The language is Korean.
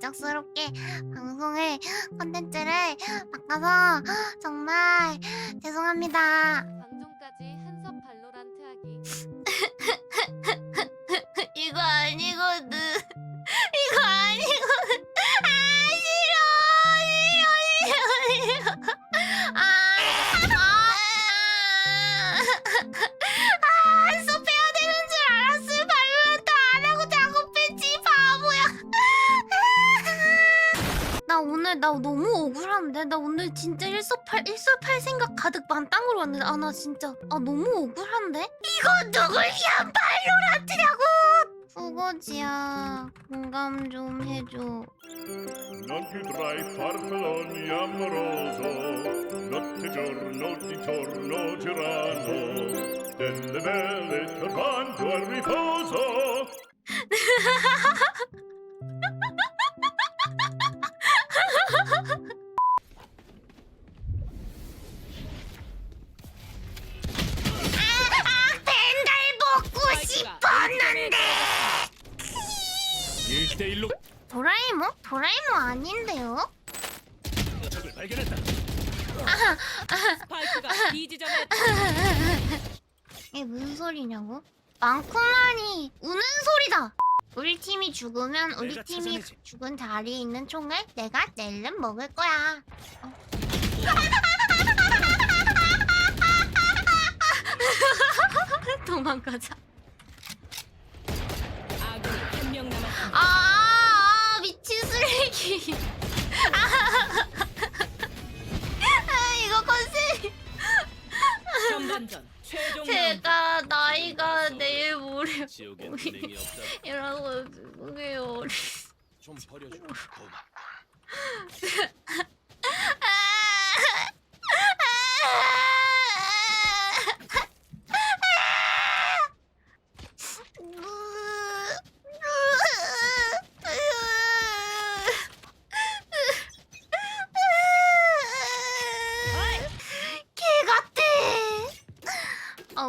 갑작스럽게 방송을 컨텐츠를 바꿔서 정말 죄송합니다. 오늘 나 너무 억울한데 나 오늘 진짜 일소팔 일소팔 생각 가득 만땅으로 왔는데 아 나 진짜 아 너무 억울한데 이거 누굴 위한 발로란트냐고 후고지야 공감 좀 해줘 Non più tra i farfalloni amoroso, notte e giorno di torno girando, delle belle turbando al riposo. 1대1로 도라에몽? 도라에몽 아닌데요? 적을 발견했다. 스파이크가 B 지점에 이게 무슨 소리냐고? 많구만이 우는 소리다. 우리 팀이 죽으면 우리 내가 팀이 찾아내지. 죽은 자리에 있는 총을 내가 낼름 먹을 거야. 어. 도망가자. 아, 이거 컨셉. 제가 나이가 내일 모레. 이라고 그게요. 좀 버려줘. 고마. a